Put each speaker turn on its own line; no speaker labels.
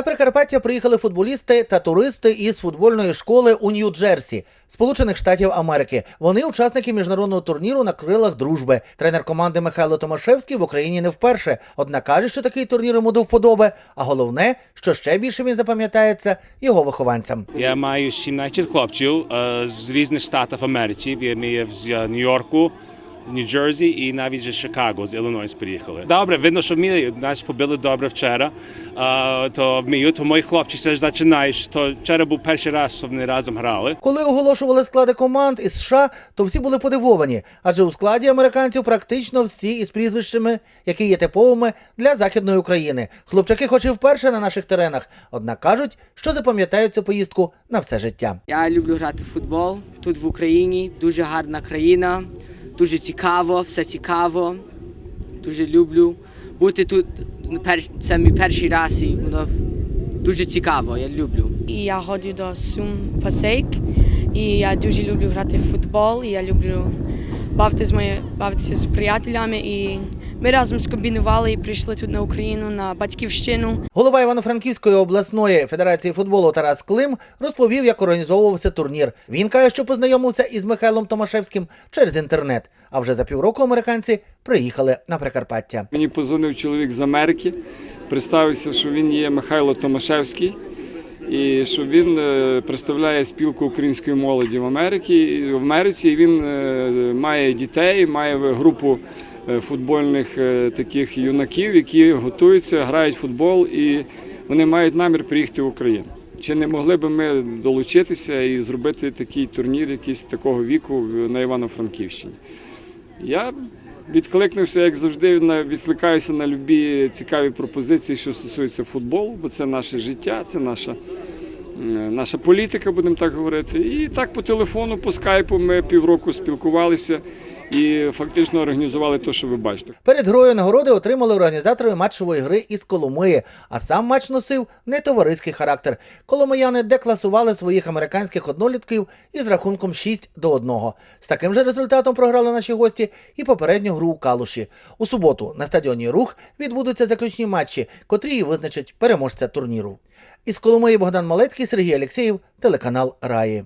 Прикарпаття приїхали футболісти та туристи із футбольної школи у Нью-Джерсі, Сполучених Штатів Америки. Вони учасники міжнародного турніру на крилах дружби. Тренер команди Михайло Томашевський в Україні не вперше. Однак каже, що такий турнір йому до вподоби. А головне, що ще більше він запам'ятається його вихованцям.
Я маю 17 хлопців е, з різних штатів Америки. Я маю з е, Нью-Йорку, Нью-Джерсі і навіть з Чикаго, з Іллінойс приїхали. Добре, видно, що вміють. Нас побили добре вчора. Е, То вміють, то мої хлопці все ж починають. То вчора був перший раз, що вони разом грали.
Коли оголошували склади команд із США, то всі були подивовані, адже у складі американців практично всі із прізвищами, які є типовими для західної України. Хлопчаки, хоч і вперше на наших теренах, однак кажуть, що запам'ятають цю поїздку на все життя.
Я люблю грати в футбол тут в Україні. Дуже гарна країна, дуже цікаво, все цікаво. Дуже люблю. Бути тут це мій перший раз і воно дуже цікаво, я люблю.
І я ходжу до Сум Пасейк. І я дуже люблю грати в футбол. І я люблю бавитися з, бавитися з приятелями. І ми разом скомбінували і прийшли тут на Україну, на батьківщину.
Голова Івано-Франківської обласної федерації футболу Тарас Клим розповів, як організовувався турнір. Він каже, що познайомився із Михайлом Томашевським через інтернет. А вже за півроку американці приїхали на Прикарпаття.
Мені позвонив чоловік з Америки, представився, що він є Михайло Томашевський і що він е, представляє спілку української молоді в Америці. В Америці він е, має дітей, має групу футбольних е, таких юнаків, які готуються, грають футбол і вони мають намір приїхати в Україну. Чи не могли би ми долучитися і зробити такий турнір, якийсь такого віку на Івано-Франківщині? Я відкликнувся, як завжди, відкликаюся на любі цікаві пропозиції, що стосуються футболу, бо це наше життя, це наша, наша політика, будемо так говорити. І так по телефону, по скайпу ми півроку спілкувалися і фактично організували те, що ви бачите.
Перед грою нагороди отримали організатори матчової гри із Коломиї, а сам матч носив не товариський характер. Коломияни декласували своїх американських однолітків із рахунком 6 до 1. З таким же результатом програли наші гості і попередню гру у Калуші. У суботу на стадіоні Рух відбудуться заключні матчі, котрі визначать переможця турніру. Із Коломиї Богдан Малецький, Сергій Алєксєєв, телеканал Раї.